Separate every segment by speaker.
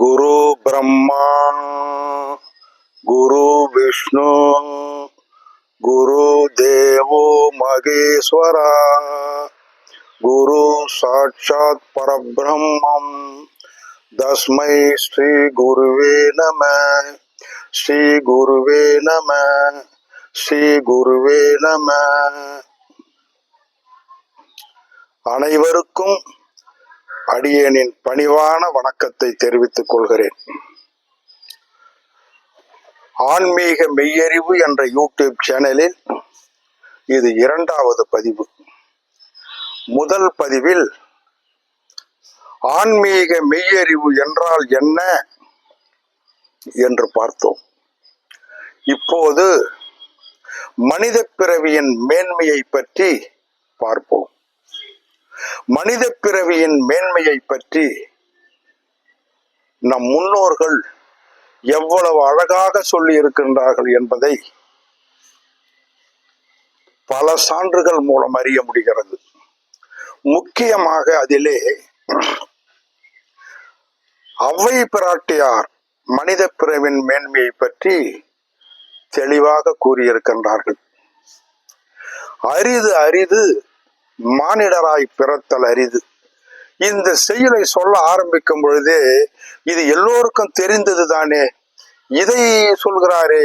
Speaker 1: குரு பிரம்மா குரு விஷ்ணு குரு தேவோ மகேஸ்வரா குரு சாட்சாத் பரபிரம்மம். தஸ்மை ஸ்ரீ குருவே நம ஸ்ரீ குருவே நம ஸ்ரீ குருவே நம. அனைவருக்கும் அடியேனின் பணிவான வணக்கத்தை தெரிவித்துக் கொள்கிறேன். ஆன்மீக மெய்யறிவு என்ற யூடியூப் சேனலில் இது இரண்டாவது பதிவு. முதல் பதிவில் ஆன்மீக மெய்யறிவு என்றால் என்ன என்று பார்த்தோம். இப்போது மனித பிறவியின் மேன்மையை பற்றி பார்ப்போம். மனித பிறவியின் மேன்மையை பற்றி நம் முன்னோர்கள் எவ்வளவு அழகாக சொல்லி இருக்கின்றார்கள் என்பதை பல சான்றுகள் மூலம் அறிய முடிகிறது. முக்கியமாக அதிலே அவ்வை பிராட்டியார் மனித பிறவின் மேன்மையை பற்றி தெளிவாக கூறியிருக்கின்றார்கள். அரிது அரிது மானிடராய் பிறத்தல் அரிது. இந்த செயலை சொல்ல ஆரம்பிக்கும் பொழுதே இது எல்லோருக்கும் தெரிந்தது தானே. இதை சொல்கிறாரே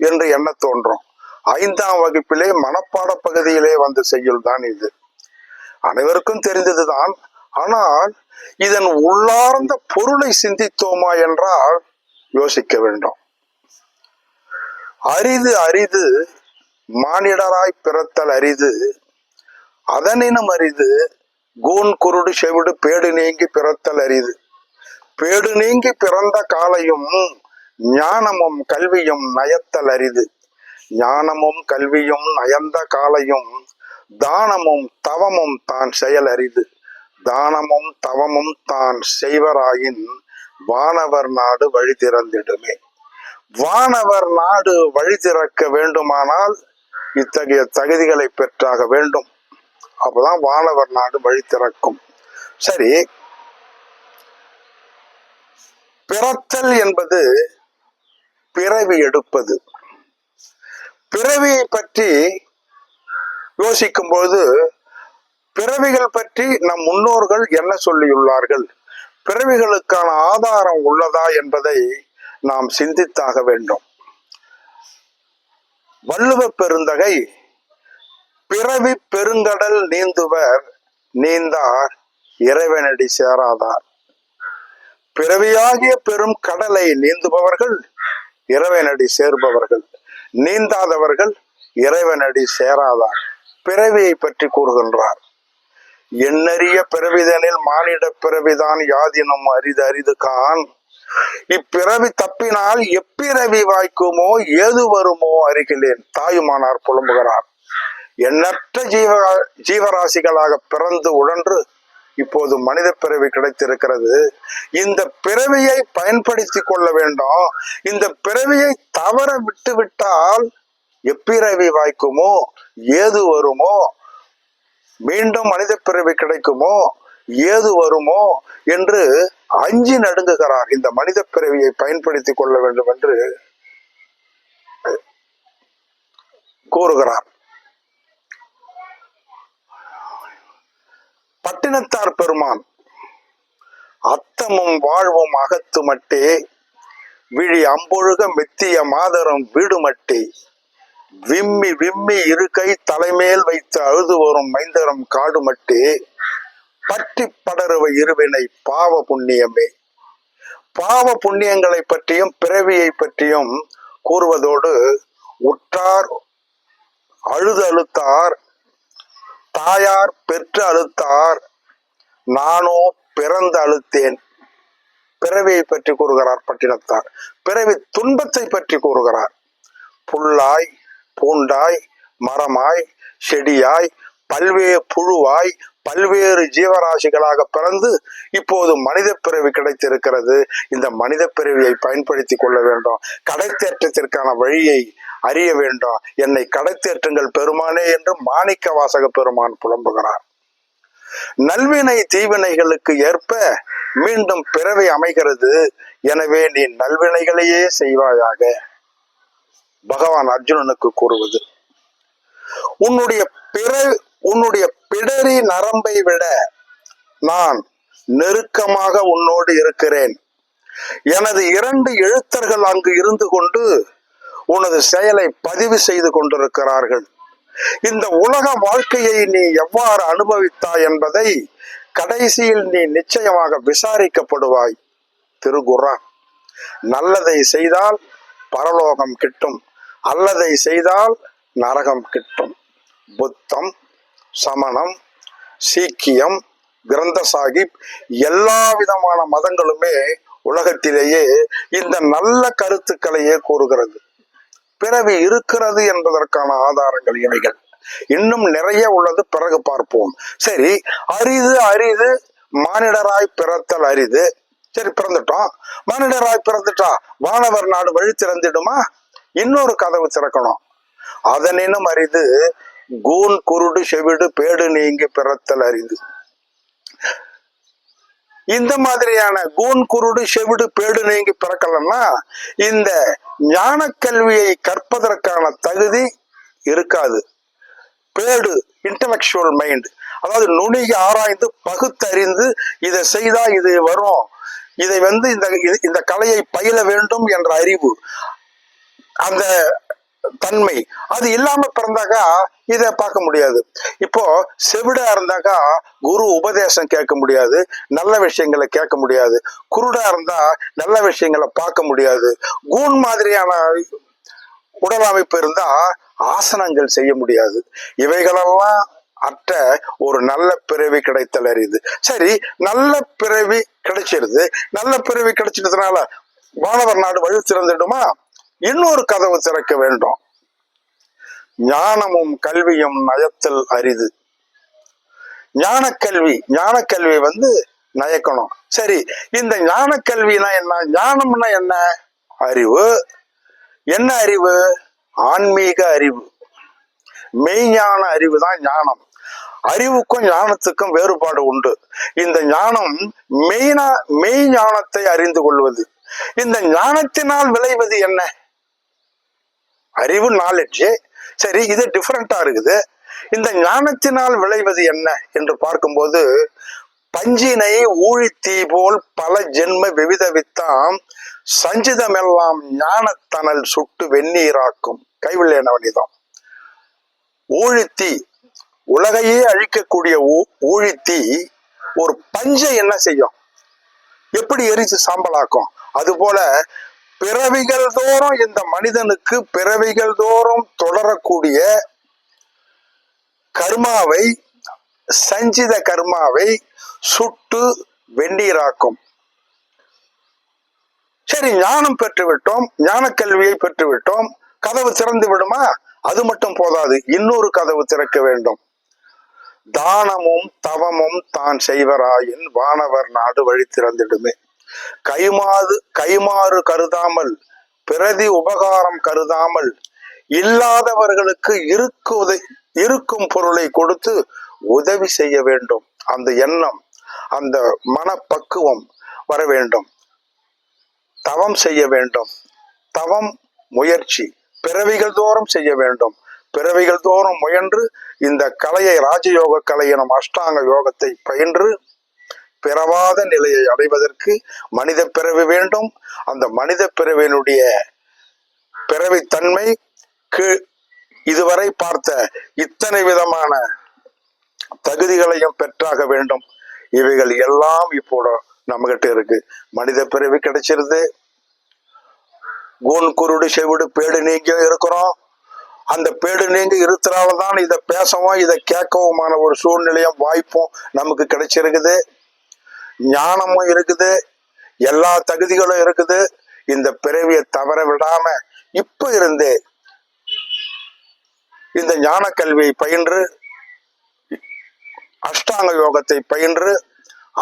Speaker 1: என்று எண்ண தோன்றும். ஐந்தாம் வகுப்பிலே மனப்பாட பகுதியிலே வந்த செய்யுள் தான் இது. அனைவருக்கும் தெரிந்ததுதான் ஆனால் இதன் உள்ளார்ந்த பொருளை சிந்தித்தோமா என்றால் யோசிக்க வேண்டும். அரிது அரிது மானிடராய் பிறத்தல் அரிது அதனினும் அரிது கூன் குருடு செவிடு பேடு நீங்கி பிறத்தல் அரிது பேடு நீங்கி பிறந்த காலையும் ஞானமும் கல்வியும் நயத்தல் அரிது ஞானமும் கல்வியும் நயந்த காலையும் தானமும் தவமும் தான் செயல் அரிது தானமும் தவமும் தான் செய்வராயின் வானவர் நாடு வழி திறந்திடுமே. வானவர் நாடு வழி திறக்க வேண்டுமானால் இத்தகைய தகுதிகளை பெற்றாக வேண்டும். அப்பதான் வானவர் நாடு வழி திறக்கும். சரி. பிறத்தல் என்பது பிறவி எடுப்பது. பிறவியை பற்றி யோசிக்கும் போது பிறவிகள் பற்றி நம் முன்னோர்கள் என்ன சொல்லியுள்ளார்கள்? பிறவிகளுக்கான ஆதாரம் உள்ளதா என்பதை நாம் சிந்தித்தாக வேண்டும். வள்ளுவ பெருந்தகை பிறவி பெருங்கடல் நீந்துவர் நீந்தார் இறைவனடி சேராதார். பிறவியாகிய பெரும் கடலை நீந்துபவர்கள் இறைவனடி சேர்பவர்கள். நீந்தாதவர்கள் இறைவனடி சேராதார். பிறவியை பற்றி கூறுகின்றார். எண்ணறிய பிறவிதனில் மானிட பிறவிதான் யாதினும் அரிது அரிது கான் இப்பிறவி தப்பினால் எப்பிறவி வாய்க்குமோ ஏது வருமோ அறிகிறேன் தாயுமானார் புலம்புகிறார். எண்ணற்ற ஜீவ ஜீவராசிகளாக பிறந்து உழன்று இப்போது மனித பிறவி கிடைத்திருக்கிறது. இந்த பிறவியை பயன்படுத்தி கொள்ள வேண்டும். இந்த பிறவியை தவற விட்டு விட்டால் எப்பிறவி வாய்க்குமோ ஏது வருமோ மீண்டும் மனித பிறவி கிடைக்குமோ ஏது வருமோ என்று அஞ்சி நடுங்குகிறார். இந்த மனித பிறவியை பயன்படுத்தி கொள்ள வேண்டும் என்று கூறுகிறார். பட்டினத்தார் பெருமான். அத்தமும் வாழ்வும் அகத்து மட்டே விழி அம்பொழுக மெத்திய மாதரம் வீடு மட்டே விம்மி விம்மி இரு கை தலைமேல் வைத்து அழுது வரும் மைந்தரம் காடு மட்டே பற்றி படருவ இருவினை பாவ புண்ணியமே. பாவ புண்ணியங்களை பற்றியும் பிறவியை பற்றியும் கூறுவதோடு உற்றார் அழுது அழுத்தார் தாயார் பெற்று அழுத்தார். நானோ பிறந்து அழுத்தேன். பிறவியை பற்றி கூறுகிறார் பட்டினத்தார். பிறவி துன்பத்தை பற்றி கூறுகிறார். புல்லாய் பூண்டாய் மரமாய் செடியாய் பல்வேறு புழுவாய் பல்வேறு ஜீவராசிகளாக பிறந்து இப்போது மனித பிறவி கிடைத்திருக்கிறது. இந்த மனித பிறவியை பயன்படுத்தி கொள்ள வேண்டும். கடைத்தேற்றத்திற்கான வழியை அறிய வேண்டும். என்னை கடைத்தேற்றுங்கள் பெருமானே என்று மாணிக்க வாசக பெருமான் புலம்புகிறார். நல்வினை தீவினைகளுக்கு ஏற்ப மீண்டும் பிறவி அமைகிறது. எனவே நீ நல்வினைகளையே செய்வாயாக. பகவான் அர்ஜுனனுக்கு கூறுவது உன்னுடைய பிற உன்னுடைய பிடரி நரம்பை விட நான் நெருக்கமாக உன்னோடு இருக்கிறேன். எனது இரண்டு எழுத்தர்கள் அங்கு இருந்து கொண்டு உனது செயலை பதிவு செய்து கொண்டிருக்கிறார்கள். இந்த உலக வாழ்க்கையை நீ எவ்வாறு அனுபவித்தாய் என்பதை கடைசியில் நீ நிச்சயமாக விசாரிக்கப்படுவாய். திருகுர்ஆன் நல்லதை செய்தால் பரலோகம் கிட்டும் அல்லதை செய்தால் நரகம் கிட்டும். புத்தம் சமணம் சீக்கியம் கிரந்த சாஹிப் எல்லா விதமான மதங்களுமே உலகத்திலேயே இந்த நல்ல கருத்துக்களையே கூறுகிறது. பிறவி இருக்கிறது என்பதற்கான ஆதாரங்கள் இவைகள். இன்னும் நிறைய உள்ளது பிறகு பார்ப்போம். சரி அரிது அரிது மானிடராய் பிறத்தல் அரிது. சரி பிறந்துட்டோம். மானிடராய் பிறந்துட்டா வானவர் நாடு வழி திறந்துடுமா? இன்னொரு கதவு திறக்கணும். அதனினும் அரிது கூன் குருடு செவிடு பேடு நீங்கி பிறத்தல் அரிது. இந்த மாதிரியான கூன் குருடு செவிடு பேடு நீங்கி பிறக்கலன்னா இந்த ஞான கல்வியை கற்பதற்கான தகுதி இருக்காது. பேடு இன்டலெக்சுவல் மைண்ட் அதாவது நுணுகி ஆராய்ந்து பகுத்தறிந்து இதை செய்தா இது வரும். இதை வந்து இந்த இது- இந்த கலையை பயில வேண்டும் என்ற அறிவு. அந்த தன்மை. அது இல்லாம பிறந்தாக்கா இதை பார்க்க முடியாது. இப்போ செவிடா இருந்தாக்கா குரு உபதேசம் கேட்க முடியாது நல்ல விஷயங்களை கேட்க முடியாது. குருடா இருந்தா நல்ல விஷயங்களை பார்க்க முடியாது. கூன் மாதிரியான உடல் அமைப்பு இருந்தா ஆசனங்கள் செய்ய முடியாது. இவைகளெல்லாம் அற்ற ஒரு நல்ல பிறவி கிடைத்தல் அறியுது. சரி நல்ல பிறவி கிடைச்சிருது. நல்ல பிறவி கிடைச்சிட்டதுனால வானவர் நாடு வழி திறந்துடுமா இன்னொரு கதவு திறக்க வேண்டும். ஞானமும் கல்வியும் நயத்தல் அரிது. ஞானக்கல்வி ஞானக்கல்வி வந்து நயக்கணும். சரி இந்த ஞானக்கல்வினா என்ன? ஞானம்னா என்ன? அறிவு. என்ன அறிவு? ஆன்மீக அறிவு. மெய்ஞான அறிவு தான் ஞானம். அறிவுக்கும் ஞானத்துக்கும் வேறுபாடு உண்டு. இந்த ஞானம் மெய்னா மெய் ஞானத்தை அறிந்து கொள்வது. இந்த ஞானத்தினால் விளைவது என்ன? அறிவு நாலேஜ் சரி இது டிஃப்ரெண்டா இருக்குது. இந்த ஞானத்தினால் விளைவது என்ன என்று பார்க்கும்போது பஞ்சினை ஊழித்தீ போல் பல ஜென்ம விவித வித்தாம் சஞ்சிதமெல்லாம் ஞானத்தனல் சுட்டு வெந்நீராக்கும். கைவில்லை நவனிதம் ஊழித்தீ உலகையே அழிக்கக்கூடிய ஊ- ஊழித்தீ ஒரு பஞ்சை என்ன செய்யும்? எப்படி எரிச்சு சாம்பலாக்கும்? அதுபோல பிறவிகள் தோறும் இந்த மனிதனுக்கு பிறவிகள் தோறும் தொடரக்கூடிய கர்மாவை சஞ்சித கர்மாவை சுட்டு வெந்நீராக்கும். சரி ஞானம் பெற்றுவிட்டோம் ஞான கல்வியை பெற்றுவிட்டோம் கதவு திறந்து விடுமா? அது மட்டும் போதாது இன்னொரு கதவு திறக்க வேண்டும். தானமும் தவமும் தான் செய்வராயின் வானவர் நாடு வழி திறந்திடுமே. கைமாறு கைமாறு கருதாமல் பிரதி உபகாரம் கருதாமல் இல்லாதவர்களுக்கு இருக்கு இருக்கும் பொருளை கொடுத்து உதவி செய்ய வேண்டும். அந்த எண்ணம் அந்த மனப்பக்குவம் வர வேண்டும். தவம் செய்ய வேண்டும். தவம் முயற்சி. பிறவிகள் தோறும் செய்ய வேண்டும். பிறவிகள் தோறும் முயன்று இந்த கலையை ராஜயோக கலை எனும் அஷ்டாங்க யோகத்தை பயின்று பிறவாத நிலையை அடைவதற்கு மனித பிறவி வேண்டும். அந்த மனித பிறவியினுடைய பிறவித்தன்மை கீழ் இதுவரை பார்த்த இத்தனை விதமான தகுதிகளையும் பெற்றாக வேண்டும். இவைகள் எல்லாம் இப்போ நம்மகிட்ட இருக்கு. மனித பிறவி கிடைச்சிருது. கோன் குருடு செவிடு பேடு நீங்க இருக்கிறோம். அந்த பேடு நீங்க இருக்கிறால்தான் இதை பேசவும் இதை கேட்கவுமான ஒரு சூழ்நிலையும் வாய்ப்பும் நமக்கு கிடைச்சிருக்குது. ஞானமும் இருக்குது எல்லா தகுதிகளும் இருக்குது. இந்த பிறவியை தவற விடாம இப்ப இருந்தே இந்த ஞான கல்வியை பயின்று அஷ்டாங்க யோகத்தை பயின்று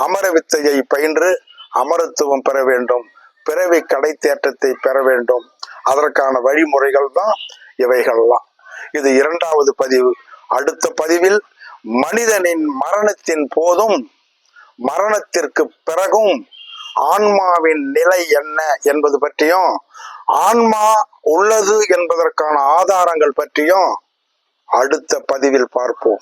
Speaker 1: அமர வித்தையை பயின்று அமரத்துவம் பெற வேண்டும் பிறவி கடை தேற்றத்தை பெற வேண்டும். அதற்கான வழிமுறைகள் தான் இவைகள்லாம். இது இரண்டாவது பதிவு. அடுத்த பதிவில் மனிதனின் மரணத்தின் போதும் மரணத்திற்கு பிறகும் ஆன்மாவின் நிலை என்ன என்பது பற்றியும் ஆன்மா உள்ளது என்பதற்கான ஆதாரங்கள் பற்றியும் அடுத்த பதிவில் பார்ப்போம்.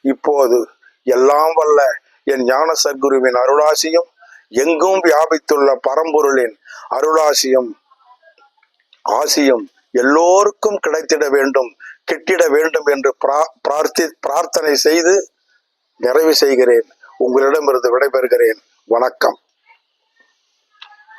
Speaker 1: இப்போது எல்லாம் வல்ல என் ஞான சத்குருவின் அருளாசியும் எங்கும் வியாபித்துள்ள பரம்பொருளின் அருளாசியும் ஆசியும் எல்லோருக்கும் கிடைத்திட வேண்டும் கிட்டிட வேண்டும் என்று பிரா- பிரார்த்தி பிரார்த்தனை செய்து நிறைவு செய்கிறேன். உங்களிடமிருந்து விடைபெறுகிறேன். வணக்கம்.